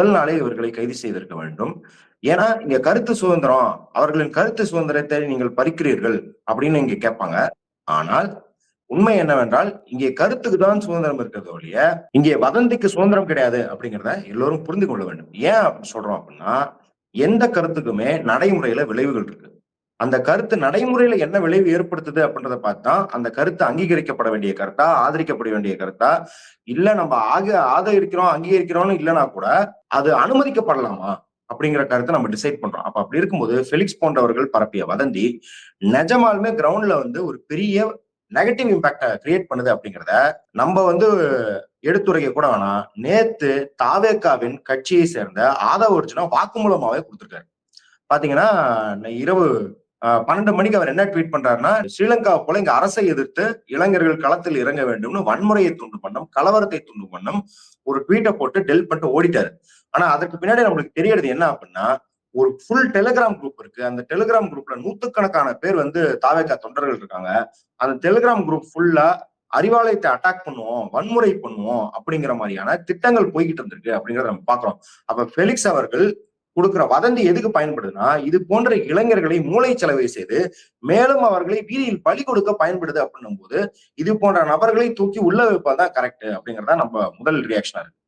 முதல் நாளே இவர்களை கைது செய்திருக்க வேண்டும். ஏன்னா இங்க கருத்து சுதந்திரம் அவர்களின் கருத்து சுதந்திரத்தை நீங்கள் பறிக்கிறீர்கள் அப்படின்னு இங்க கேட்பாங்க. ஆனால் உண்மை என்னவென்றால் இங்கே கருத்துக்கு தான் சுதந்திரம் இருக்கிறது ஒழிய இங்கே வதந்திக்கு சுதந்திரம் கிடையாது அப்படிங்கிறத எல்லோரும் புரிந்து கொள்ள வேண்டும். ஏன் அப்படி சொல்றோம் அப்படின்னா எந்த கருத்துக்குமே நடைமுறையில விளைவுகள் இருக்கு. அந்த கருத்து நடைமுறையில என்ன விளைவு ஏற்படுத்துது அப்படின்றத பார்த்தா அந்த கருத்து அங்கீகரிக்கப்பட வேண்டிய கருத்தா ஆதரிக்கப்பட வேண்டிய கருத்தா இல்ல நம்ம ஆக ஆதரிக்கிறோம் அங்கீகரிக்கிறோம்னு இல்லைன்னா கூட அது அனுமதிக்கப்படலாமா அப்படிங்கிற கருத்தை நம்ம டிசைட் பண்றோம். அப்ப அப்படி இருக்கும்போது ஃபெலிக்ஸ் போன்றவர்கள் பரப்பிய வதந்தி நிஜமாலுமே கிரவுண்ட்ல வந்து ஒரு பெரிய நெகட்டிவ் இம்பாக்ட கிரியேட் பண்ணுது அப்படிங்கிறத நம்ம வந்து எடுத்துரைக்க கூட வேணாம். நேத்து தாவேக்காவின் கட்சியை சேர்ந்த ஆதவ அர்ஜுனா வாக்குமூலமாவே கொடுத்துருக்காரு. பாத்தீங்கன்னா இரவு பன்னெண்டு மணிக்கு அவர் என்ன ட்வீட் பண்றாருன்னா ஸ்ரீலங்கா போல இங்க அரசை எதிர்த்து இளைஞர்கள் களத்தில் இறங்க வேண்டும்னு வன்முறையை துண்டு பண்ணும் கலவரத்தை துண்டு பண்ணும் ஒரு ட்வீட்டை போட்டு டெல் பண்ணிட்டு ஓடிட்டாரு. ஆனா அதற்கு பின்னாடி நம்மளுக்கு தெரியறது என்ன அப்படின்னா ஒரு ஃபுல் டெலிகிராம் குரூப் இருக்கு. அந்த டெலிகிராம் குரூப்ல நூத்துக்கணக்கான பேர் வந்து தாவேக்கா தொண்டர்கள் இருக்காங்க. அந்த டெலிகிராம் குரூப் ஃபுல்லா அறிவாலயத்தை அட்டாக் பண்ணுவோம் வன்முறை பண்ணுவோம் அப்படிங்கிற மாதிரியான திட்டங்கள் போய்கிட்டு இருந்திருக்கு அப்படிங்கறத நம்ம பாக்குறோம் அப்ப ஃபெலிக்ஸ் அவர்கள் கொடுக்கிற வதந்தி எதுக்கு பயன்படுதுன்னா இது போன்ற இளைஞர்களை மூளை செலவை செய்து மேலும் அவர்களை வீதியில் பலி கொடுக்க பயன்படுது அப்படின்னும் போது இது போன்ற நபர்களை தூக்கி உள்ள வைப்பதான் கரெக்ட் அப்படிங்கறதா நம்ம முதல் ரியாக்ஷனா இருக்கு.